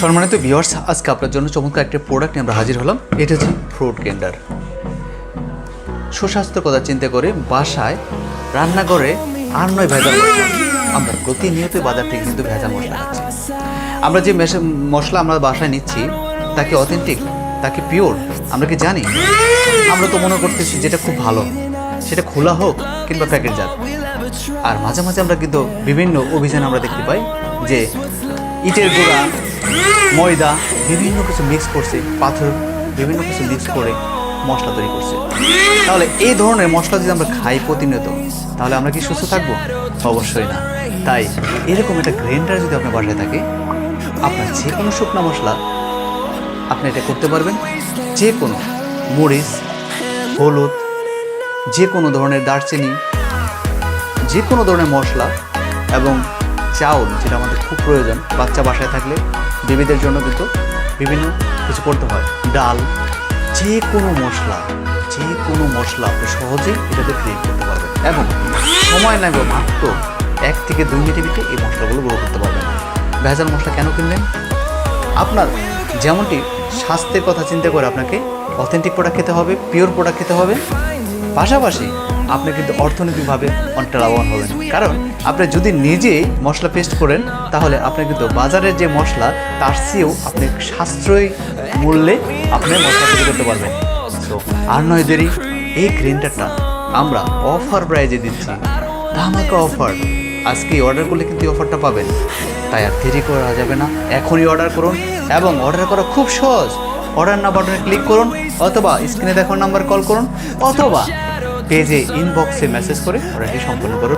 সম্মানিত ভিউয়ার্স আজকে আপনার জন্য চমৎকার একটা প্রোডাক্ট নিয়ে আমরা হাজির হলাম। এটা হচ্ছে ফ্রুট গ্রাইন্ডার সুস্বাস্থ্যের কথা চিন্তা করে বাসায় রান্নাঘরে আর নয় ভেজাল মশলা। আমরা প্রতিনিয়ত বাজার থেকে কিন্তু ভেজাল মশলা খাচ্ছি। আমরা যে মেশা- মশলা আমরা বাসায় নিচ্ছি, তাকে অথেন্টিক তাকে পিওর আমরা কি জানি? আমরা তো মনে করতেছি যেটা খুব ভালো। সেটা খোলা হোক কিংবা প্যাকেটজাত আর মাঝে মাঝে আমরা কিন্তু বিভিন্ন অভিযান আমরা দেখতে পাই যে ইটের গুঁড়া ময়দা, বিভিন্ন কিছু মিক্স করছে, পাথর, বিভিন্ন কিছু মিক্স করে মশলা তৈরি করছে। তাহলে এই ধরনের মশলা যদি আমরা খাই প্রতিনিয়ত, তাহলে আমরা কি সুস্থ থাকব? অবশ্যই না। তাই এরকম একটা গ্রাইন্ডার যদি আপনার বাসায় থাকে, আপনার যে কোনো শুকনা মশলা আপনি এটা করতে পারবেন। যে কোনো মরিচ, হলুদ যে কোনো ধরনের দারচিনি যে কোনো ধরনের মশলা এবং চাউল, যেটা আমাদের খুব প্রয়োজন বাচ্চা বাসায় থাকলে বেবিদের জন্য কিন্তু বিভিন্ন কিছু করতে হয়। ডাল, যে কোনো মশলা, যে কোনো মশলা আপনি সহজেই এটাতে ক্রিয়েট করতে পারবেন। এবং সময় লাগবে মাত্র এক থেকে দুই মিনিটের ভিতরে এই মশলাগুলো গুঁড়ো করতে পারবেন। ভেজাল মশলা কেন কিনবেন? আপনার যেমনটি স্বাস্থ্যের কথা চিন্তা করে আপনাকে অথেন্টিক প্রোডাক্ট খেতে হবে পিওর প্রোডাক্ট খেতে হবে। পাশাপাশি আপনি কিন্তু অর্থনৈতিকভাবে অনেকটা লাভবান হবেন। কারণ আপনি যদি নিজেই মশলা পেস্ট করেন, তাহলে আপনি কিন্তু বাজারের যে মশলা, তার চেয়েও আপনি সাশ্রয়ী মূল্যে আপনি মশলা তৈরি করতে পারবেন। তো আর নয় দেরি, এই গ্রিনটারটা আমরা অফার প্রাইজে দিচ্ছি। ধামাকা অফার আজকে অর্ডার করলে কিন্তু অফারটা পাবেন। তাই আর দেরি করা যাবে না। এখনই অর্ডার করুন এবং অর্ডার করা খুব সহজ। অর্ডার না বাটনে ক্লিক করুন অথবা স্ক্রিনে দেখার নাম্বার কল করুন অথবা পেজে ইনবক্সে মেসেজ করে অর্ডারটি সম্পন্ন করুন।